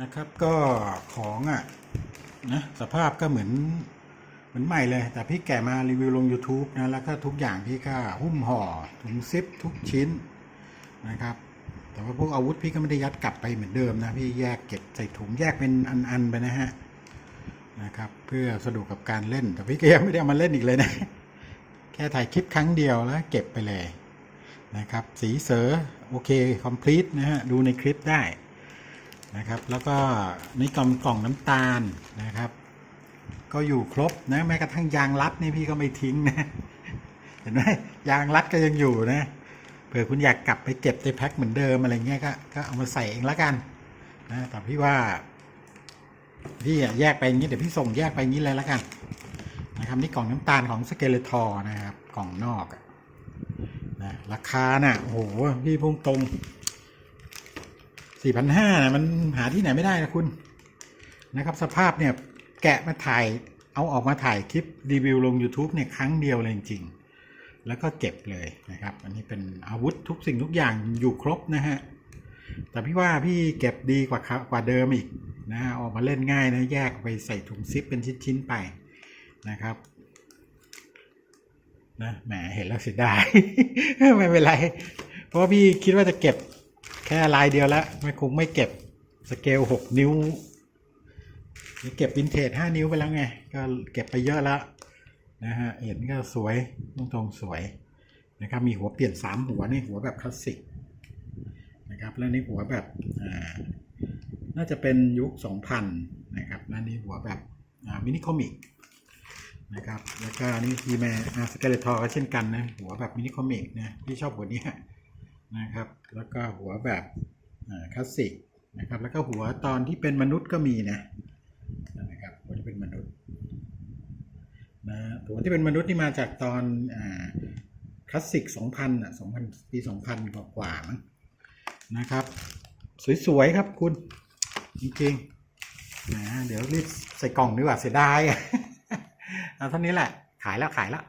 นะครับก็ของอะนะสภาพก็เหมือนเหมือนใหม่เลย แต่พี่แกะมารีวิวลง YouTube นะแล้วก็ทุกอย่างพี่ก็หุ้มห่อถุงซิปทุกชิ้นนะครับแต่ว่าพวกอาวุธพี่ก็ไม่ได้ยัดกลับไปเหมือนเดิมนะพี่แยกเก็บใส่ถุงแยกเป็นอันๆไปนะฮะนะครับเพื่อสะดวกกับการเล่น แต่พี่ก็ยังไม่ได้เอามาเล่นอีกเลยนะ แค่ถ่ายคลิปครั้งเดียวแล้วเก็บไปเลยนะครับ สีเสือโอเค complete นะฮะดูในคลิปได้ นะครับ แล้วก็นี่กล่องกล่องน้ำตาลนะครับ ก็อยู่ครบนะแม้กระทั่งยางรัดนี่พี่ก็ไม่ทิ้งนะเห็นไหมยางรัดก็ยังอยู่นะเผื่อคุณอยากกลับไปเก็บในแพ็คเหมือนเดิมอะไรเงี้ยก็ก็เอามาใส่เองละกันนะแต่พี่ว่าพี่แยกไปอย่างนี้เดี๋ยวพี่ส่งแยกไปอย่างนี้เลยละกันนะครับนี่กล่องน้ำตาลของสเกเลทอร์นะครับกล่องนอกนะราคาน่ะโอ้โหพี่พุ่งตรง สี่พันห้านะมันหาที่ไหนไม่ได้นะคุณนะครับ สภาพเนี่ยแกะมาถ่ายเอาออกมาถ่ายคลิปรีวิวลง YouTube เนี่ยครั้งเดียวเลยจริงๆ แล้วก็เก็บเลยนะครับ อันนี้เป็นอาวุธทุกสิ่งทุกอย่างอยู่ครบนะฮะ แต่พี่ว่าพี่เก็บดีกว่ากว่าเดิมอีกนะฮะออกมาเล่นง่ายนะ แยกไปใส่ถุงซิปเป็นชิ้นๆไปนะครับนะแหมเห็นแล้วเสียดายไม่เป็นไร เพราะว่าพี่คิดว่าจะเก็บ แค่ลายเดียวแล้วไม่คงไม่เก็บสเกลหกนิ้วเก็บวินเทจห้านิ้วไปแล้วไง ก็เก็บไปเยอะแล้วนะฮะเห็นก็สวยตรงตรงสวยนะครับ มีหัวเปลี่ยนสามหัวนี่หัวแบบคลาสสิกนะครับ แล้วนี่หัวแบบอ่าน่าจะเป็นยุคสองพันนะครับแล้วนี่หัวแบบอ่ามินิคอมิกนะครับ แล้วก็นี่ทีแมอาสเกเลทอก็เช่นกันนะ หัวแบบมินิคอมิกนะ พี่ชอบหัวเนี้ย นะครับ แล้วก็หัวแบบคลาสสิกนะครับ แล้วก็หัวตอนที่เป็นมนุษย์ก็มีนะนะครับหัวที่เป็นมนุษย์นะหัวที่เป็นมนุษย์นี่มาจากตอนคลาสสิก2000อะ2000ปี2000กว่ากว่ามั้งนะครับ สวยๆครับคุณ จริงๆนะเดี๋ยวรีบใส่กล่องดีกว่าเสียดายเอาเท่านี้แหละ ขายแล้วขายแล้ว